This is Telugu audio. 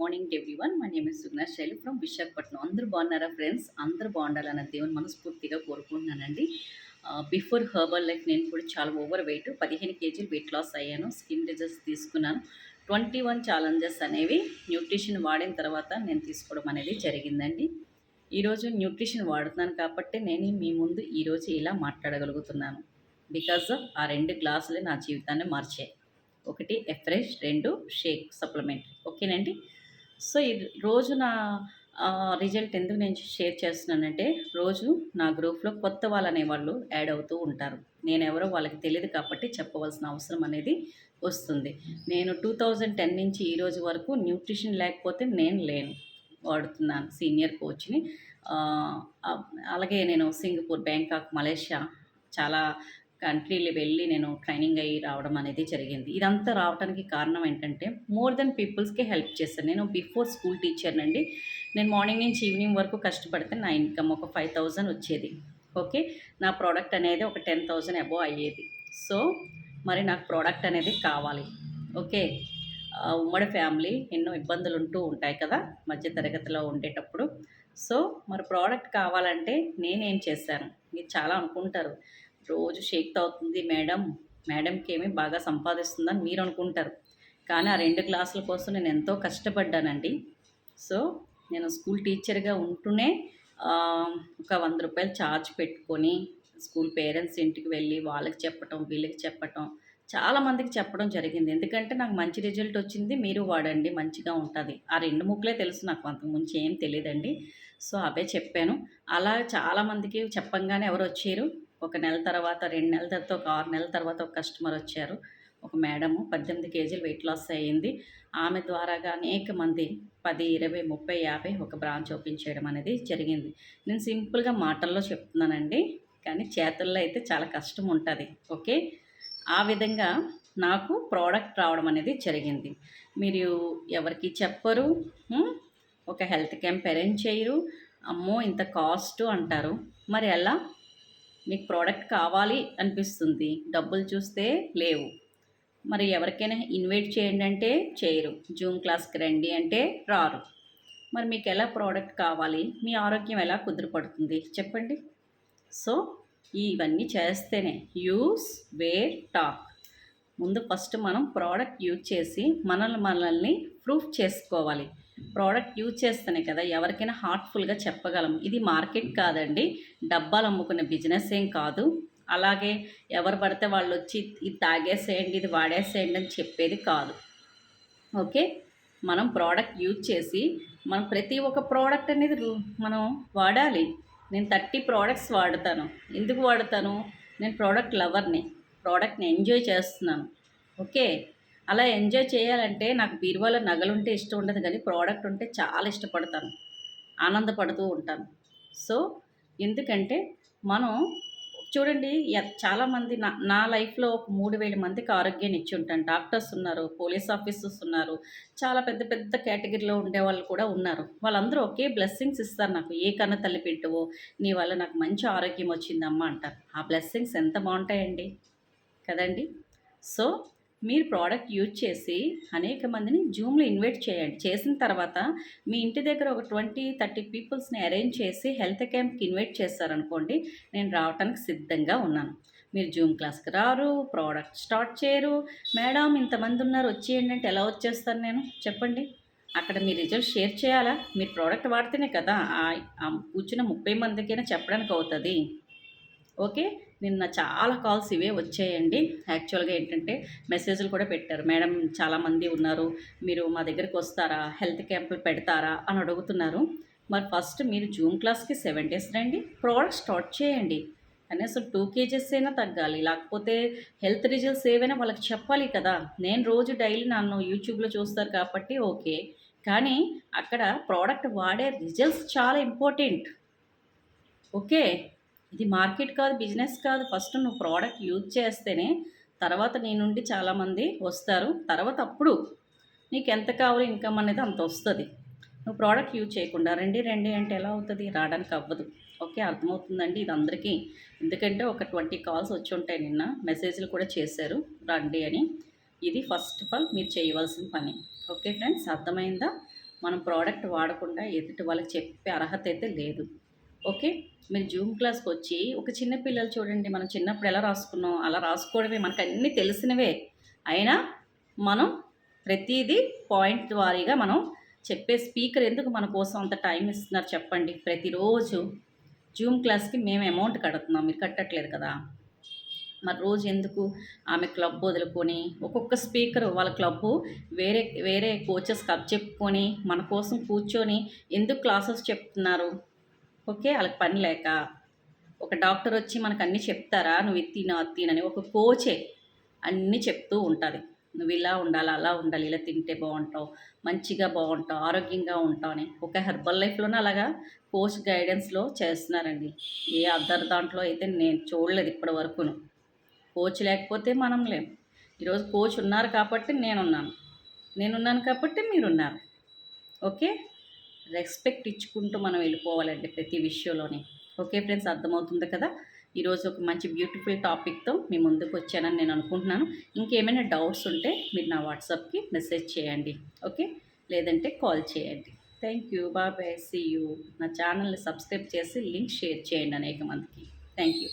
Morning everyone. My name is Sugna Shaili from Visakhapatnam. అందరూ బాగున్నారా ఫ్రెండ్స్? అందరూ బాగుండాలన్న దేవుని మనస్ఫూర్తిగా కోరుకుంటున్నానండి. బిఫోర్ హర్బల్ లైఫ్ నేను కూడా చాలా ఓవర్ వెయిట్. పదిహేను కేజీలు వెయిట్ లాస్ అయ్యాను. స్కిన్ డిజెస్ తీసుకున్నాను. ట్వంటీ వన్ ఛాలెంజెస్ అనేవి న్యూట్రిషన్ వాడిన తర్వాత నేను తీసుకోవడం అనేది జరిగిందండి. ఈరోజు న్యూట్రిషన్ వాడుతున్నాను కాబట్టి నేను మీ ముందు ఈరోజు ఇలా మాట్లాడగలుగుతున్నాను. బికాజ్ ఆ రెండు గ్లాసులే నా జీవితాన్ని మార్చాయి. ఒకటి ఎఫ్రెష్ రెండు షేక్ సప్లిమెంట్ ఓకేనండి? సో ఇది రోజు నా రిజల్ట్ ఎందుకు నేను షేర్ చేస్తున్నానంటే రోజు నా గ్రూప్లో కొత్త వాళ్ళు అనేవాళ్ళు యాడ్ అవుతూ ఉంటారు. నేను ఎవరో వాళ్ళకి తెలియదు కాబట్టి చెప్పవలసిన అవసరం అనేది వస్తుంది. నేను టూ థౌజండ్ టెన్ నుంచి ఈ రోజు వరకు న్యూట్రిషన్ లేకపోతే నేను లేను. వాడుతున్నాను సీనియర్ కోచ్ని. అలాగే నేను సింగపూర్ బ్యాంకాక్ మలేషియా చాలా కంట్రీలు వెళ్ళి నేను ట్రైనింగ్ అయ్యి రావడం అనేది జరిగింది. ఇదంతా రావడానికి కారణం ఏంటంటే మోర్ దెన్ పీపుల్స్కి హెల్ప్ చేస్తాను నేను బిఫోర్ స్కూల్ టీచర్నండి నేను మార్నింగ్ నుంచి ఈవినింగ్ వరకు కష్టపడితే నా ఇన్కమ్ ఒక ఫైవ్ థౌజండ్ వచ్చేది. ఓకే? నా ప్రోడక్ట్ అనేది ఒక టెన్ థౌజండ్ అబోవ్ అయ్యేది. సో మరి నాకు ప్రోడక్ట్ అనేది కావాలి. ఓకే? ఉమ్మడి ఫ్యామిలీ ఎన్నో ఇబ్బందులు ఉంటూ ఉంటాయి కదా మధ్య తరగతిలో ఉండేటప్పుడు. సో మరి ప్రోడక్ట్ కావాలంటే నేనేం చేశాను? మీరు చాలా అనుకుంటారు. రోజు షేక్ అవుతుంది మేడం. మేడంకి ఏమి బాగా సంపాదిస్తుందని మీరు అనుకుంటారు. కానీ ఆ రెండు క్లాసుల కోసం నేను ఎంతో కష్టపడ్డానండి. సో నేను స్కూల్ టీచర్గా ఉంటూనే ఒక వంద రూపాయలు ఛార్జ్ పెట్టుకొని స్కూల్ పేరెంట్స్ ఇంటికి వెళ్ళి వాళ్ళకి చెప్పటం వీళ్ళకి చెప్పటం చాలామందికి చెప్పడం జరిగింది. ఎందుకంటే నాకు మంచి రిజల్ట్ వచ్చింది మీరు వాడండి మంచిగా ఉంటుంది. ఆ రెండు ముక్కలే తెలుసు నాకు అంతకుముందు ఏం తెలియదండి సో అవే చెప్పాను. అలా చాలామందికి చెప్పంగానే ఎవరు వచ్చారు? ఒక నెల తర్వాత రెండు నెలల తర్వాత ఒక ఆరు నెలల తర్వాత ఒక కస్టమర్ వచ్చారు. ఒక మేడము పద్దెనిమిది కేజీలు వెయిట్ లాస్ అయ్యింది. ఆమె ద్వారాగా అనేక మంది పది ఇరవై ముప్పై యాభై ఒక బ్రాంచ్ ఓపెన్ చేయడం అనేది జరిగింది. నేను సింపుల్గా మాటల్లో చెప్తున్నానండి కానీ చేతుల్లో అయితే చాలా కష్టం ఉంటుంది ఓకే? ఆ విధంగా నాకు ప్రోడక్ట్ రావడం అనేది జరిగింది. మీరు ఎవరికి చెప్పరు ఒక హెల్త్ క్యాంప్ అరేంజ్ చేయరు. అమ్మో ఇంత కాస్ట్ అంటారు. మరి ఎలా? మీకు ప్రోడక్ట్ కావాలి అనిపిస్తుంది. డబ్బులు చూస్తే లేవు. మరి ఎవరికైనా ఇన్వైట్ చేయండి అంటే చేయరు. జూమ్ క్లాస్కి రండి అంటే రారు. మరి మీకు ఎలా ప్రోడక్ట్ కావాలి? మీ ఆరోగ్యం ఎలా కుదురుపడుతుంది? చెప్పండి. సో ఇవన్నీ చేస్తేనే యూస్ వేర్ టాక్. ముందు ఫస్ట్ మనం ప్రోడక్ట్ యూజ్ చేసి మనల్ని మనల్ని ప్రూఫ్ చేసుకోవాలి. ప్రోడక్ట్ యూజ్ చేస్తేనే కదా ఎవరికైనా హార్ట్ఫుల్గా చెప్పగలం. ఇది మార్కెట్ కాదండి. డబ్బాలు అమ్ముకునే బిజినెస్ ఏం కాదు. అలాగే ఎవరు పడితే వాళ్ళు వచ్చి ఇది తాగేసేయండి ఇది వాడేసేయండి అని చెప్పేది కాదు. ఓకే? మనం ప్రోడక్ట్ యూజ్ చేసి మనం ప్రతి ఒక్క ప్రోడక్ట్ అనేది మనం వాడాలి. నేను థర్టీ ప్రోడక్ట్స్ వాడతాను. ఎందుకు వాడతాను? నేను ప్రోడక్ట్ లవర్ని ప్రోడక్ట్ని ఎంజాయ్ చేస్తున్నాను. ఓకే? అలా ఎంజాయ్ చేయాలంటే నాకు బీరువాలో నగలుంటే ఇష్టం ఉండదు కానీ ప్రోడక్ట్ ఉంటే చాలా ఇష్టపడతాను. ఆనందపడుతూ ఉంటాను. సో ఎందుకంటే మనం చూడండి చాలామంది నా నా లైఫ్లో ఒక మూడు వేల మందికి ఆరోగ్యాన్ని ఇచ్చి ఉంటాను. డాక్టర్స్ ఉన్నారు పోలీస్ ఆఫీసర్స్ ఉన్నారు చాలా పెద్ద పెద్ద కేటగిరీలో ఉండే వాళ్ళు కూడా ఉన్నారు. వాళ్ళందరూ ఒకే బ్లెస్సింగ్స్ ఇస్తారు నాకు. ఏ కన్న తల్లి పెట్టవో నీ వల్ల నాకు మంచి ఆరోగ్యం వచ్చిందమ్మా అంటారు. ఆ బ్లెస్సింగ్స్ ఎంత బాగుంటాయండి? కదండి? సో మీరు ప్రోడక్ట్ యూజ్ చేసి అనేక మందిని జూమ్లో ఇన్వైట్ చేయండి. చేసిన తర్వాత మీ ఇంటి దగ్గర ఒక ట్వంటీ థర్టీ పీపుల్స్ని అరేంజ్ చేసి హెల్త్ క్యాంప్కి ఇన్వైట్ చేస్తారనుకోండి నేను రావడానికి సిద్ధంగా ఉన్నాను. మీరు జూమ్ క్లాస్కి రారు ప్రోడక్ట్ స్టార్ట్ చేయరు. మేడం ఇంతమంది ఉన్నారు వచ్చేయండి అంటే ఎలా వచ్చేస్తాను నేను? చెప్పండి. అక్కడ మీ రిజల్ట్ షేర్ చేయాలా? మీరు ప్రోడక్ట్ వాడితేనే కదా కూర్చున్న ముప్పై మందికైనా చెప్పడానికి అవుతుంది. ఓకే? నిన్న చాలా కాల్స్ ఇవే వచ్చాయండి. యాక్చువల్గా ఏంటంటే మెసేజ్లు కూడా పెట్టారు. మేడం చాలామంది ఉన్నారు. మీరు మా దగ్గరికి వస్తారా? హెల్త్ క్యాంపులు పెడతారా? అని అడుగుతున్నారు. మరి ఫస్ట్ మీరు జూమ్ క్లాస్కి సెవెన్ డేస్ రండి. ప్రోడక్ట్ స్టార్ట్ చేయండి. కనీసం టూ కేజెస్ అయినా తగ్గాలి. లేకపోతే హెల్త్ రిజల్ట్స్ ఏవైనా వాళ్ళకి చెప్పాలి కదా. నేను రోజు డైలీ నన్ను యూట్యూబ్లో చూస్తారు కాబట్టి ఓకే. కానీ అక్కడ ప్రోడక్ట్ వాడే రిజల్ట్స్ చాలా ఇంపార్టెంట్. ఓకే? ఇది మార్కెట్ కాదు బిజినెస్ కాదు. ఫస్ట్ నువ్వు ప్రోడక్ట్ యూజ్ చేస్తేనే తర్వాత నీ నుండి చాలామంది వస్తారు. తర్వాత అప్పుడు నీకు ఎంత కావాలో ఇన్కమ్ అనేది అంత వస్తుంది. నువ్వు ప్రోడక్ట్ యూజ్ చేయకుండా రండి రండి అంటే ఎలా అవుతుంది? రావడానికి అవ్వదు. ఓకే అర్థమవుతుందండి ఇది అందరికీ. ఎందుకంటే ఒక ట్వంటీ కాల్స్ వచ్చి ఉంటాయి నిన్న. మెసేజ్లు కూడా చేశారు. రండి అని. ఇది ఫస్ట్ ఆఫ్ ఆల్ మీరు చేయవలసిన పని. ఓకే ఫ్రెండ్స్ అర్థమైందా? మనం ప్రోడక్ట్ వాడకుండా ఎదుటి వాళ్ళకి చెప్పే అర్హత అయితే లేదు. ఓకే? మీరు జూమ్ క్లాస్కి వచ్చి ఒక చిన్న పిల్లలు చూడండి. మనం చిన్నప్పుడు ఎలా రాసుకున్నాం? అలా రాసుకోవడమే మనకు అన్నీ తెలిసినవే. అయినా మనం ప్రతిదీ పాయింట్ వారీగా మనం చెప్పే స్పీకర్ ఎందుకు మన కోసం అంత టైం ఇస్తున్నారు చెప్పండి. ప్రతిరోజు జూమ్ క్లాస్కి మేము అమౌంట్ కడుతున్నాం. మీరు కట్టట్లేదు కదా. మరి రోజు ఎందుకు ఆమె క్లబ్ వదులుకొని ఒక్కొక్క స్పీకర్ వాళ్ళ క్లబ్బు వేరే వేరే కోచెస్కి అప్ చెప్పుకొని మన కోసం కూర్చొని ఎందుకు క్లాసెస్ చెప్తున్నారు? ఓకే వాళ్ళకి పని లేక ఒక డాక్టర్ వచ్చి మనకు అన్నీ చెప్తారా? నువ్వు ఇది తిన అది తినని ఒక కోచే అన్నీ చెప్తూ ఉంటుంది. నువ్వు ఇలా ఉండాలి అలా ఉండాలి ఇలా తింటే బాగుంటావు మంచిగా బాగుంటావు ఆరోగ్యంగా ఉంటావు అని. ఒక హెర్బల్ లైఫ్లోనే అలాగా కోచ్ గైడెన్స్లో చేస్తున్నారండి. ఏ అదర్ దాంట్లో అయితే నేను చూడలేదు ఇప్పటి వరకును కోచ్ లేకపోతే మనం లేం. ఈరోజు కోచ్ ఉన్నారు కాబట్టి నేనున్నాను. నేనున్నాను కాబట్టి మీరున్నారు. ఓకే? రెస్పెక్ట్ ఇచ్చుకుంటూ మనం వెళ్ళిపోవాలండి ప్రతి విషయంలోనే. ఓకే ఫ్రెండ్స్ అర్థమవుతుంది కదా? ఈరోజు ఒక మంచి బ్యూటిఫుల్ టాపిక్తో మీ ముందుకు వచ్చానని నేను అనుకుంటున్నాను. ఇంకేమైనా డౌట్స్ ఉంటే మీరు నా వాట్సాప్కి మెసేజ్ చేయండి. ఓకే? లేదంటే కాల్ చేయండి. Thank you. Bye bye see you. నా ఛానల్ని సబ్స్క్రైబ్ చేసి లింక్ షేర్ చేయండి అనేక మందికి. Thank you.